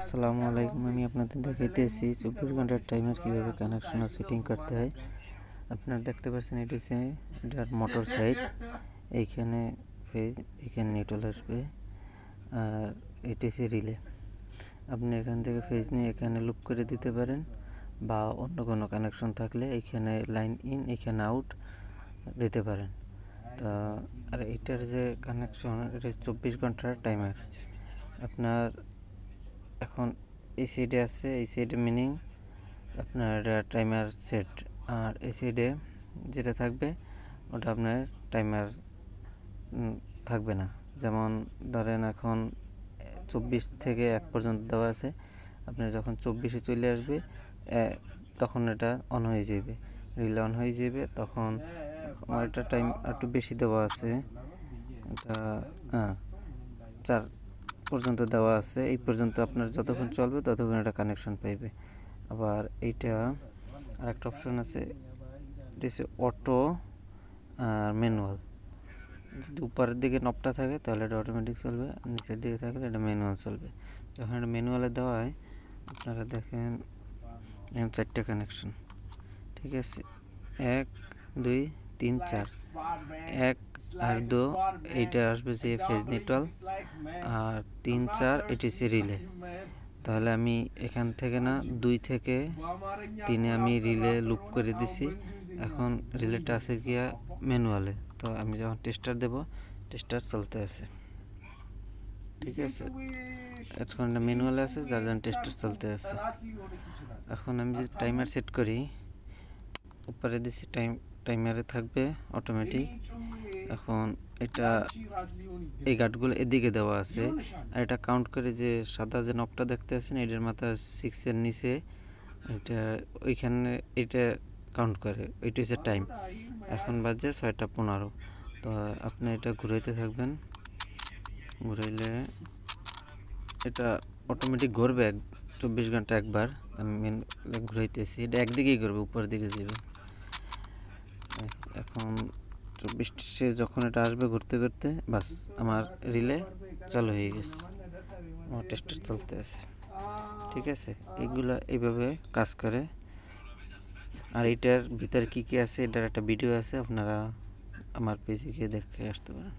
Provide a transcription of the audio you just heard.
আসসালামু আলাইকুম। আমি আপনাদের দেখাইতেছি চব্বিশ ঘণ্টার টাইমার কীভাবে কানেকশন সেটিং করতে হয়। আপনারা দেখতে পাচ্ছেন এটি হচ্ছে এটার মোটর সাইড এইখানে ফেজ এখানে নিউট্রাল আসবে আর এটি হচ্ছে রিলে আপনি এখান থেকে ফেজ নিয়ে এখানে লুপ করে দিতে পারেন বা অন্য কোনো কানেকশন থাকলে এখানে লাইন ইন এখানে আউট দিতে পারেন। তা, আর এটার যে কানেকশন এটা চব্বিশ ঘণ্টার টাইমার আপনার এখন এই সাইডে আছে, এই সাইডে মিনিং আপনার টাইমার সেট আর এই সাইডে যেটা থাকবে, ওটা আপনার টাইমার থাকবে না। যেমন ধরেন এখন চব্বিশ থেকে এক পর্যন্ত দেওয়া আছে, আপনার যখন চব্বিশে চলে আসবে তখন এটা অন হয়ে যাবে। রিল অন হয়ে যাবে, তখন আমার এটা টাইম একটু বেশি দেওয়া আছে, এটা হ্যাঁ চার পর্যন্ত দেওয়া আছে, এই পর্যন্ত আপনার যতক্ষণ চলবে ততক্ষণ এটা কানেকশন পাইবে। আবার এইটা আরেকটা অপশন আছে, এটা অটো আর ম্যানুয়াল যদি উপরের দিকে নবটা থাকে তাহলে এটা অটোমেটিক চলবে, আর নিচের দিকে থাকলে এটা ম্যানুয়াল চলবে। যখন এটা ম্যানুয়ালে দেওয়া হয়, আপনারা দেখেন চারটে কানেকশন ঠিক আছে? এক, দুই, তিন, চার। এক আর দু এইটা আসবে যে ফেজ নিউট্রাল আর তিন চার এটি হচ্ছে রিলে তাহলে আমি এখান থেকে না দুই থেকে তিনে আমি রিলে লুপ করে দিছি। এখন রিলেটা আছে গিয়া ম্যানুয়ালে তো আমি যখন টেস্টার দেব টেস্টার চলতে আছে। ঠিক আছে? এখন ম্যানুয়ালে আছে যার জন্য টেস্টার চলতে আছে। এখন আমি যদি টাইমার সেট করি উপরে দিছি টাইম টাইমারে থাকবে অটোমেটিক এখন এটা এই গার্ডগুলো এদিকে দেওয়া আছে। আর এটা কাউন্ট করে যে সাদা যে নবটা দেখতে আছেন এটার মাথা সিক্সের নিচে। এটা ওইখানে এটা কাউন্ট করে। ওইটা হচ্ছে টাইম এখন বাজে ছয়টা পনেরো। তো আপনি এটা ঘুরাইতে থাকবেন। ঘুরাইলে এটা অটোমেটিক ঘুরবে এক চব্বিশ ঘণ্টা একবার। আমি মেন ঘুরাইতেছি। এটা একদিকেই ঘুরবে উপরের দিকে যাবে। এখন চব্বিশে যখন এটা আসবে ঘুরতে ঘুরতে, বাস আমার রিলে চালু হয়ে গেছে। আমার টেস্টার চলতে আছে। ঠিক আছে? এগুলো এইভাবে কাজ করে। আর এটার ভিতরে কী কী আছে, এটার একটা ভিডিও আছে, আপনারা আমার পেজে গিয়ে দেখে আসতে পারেন।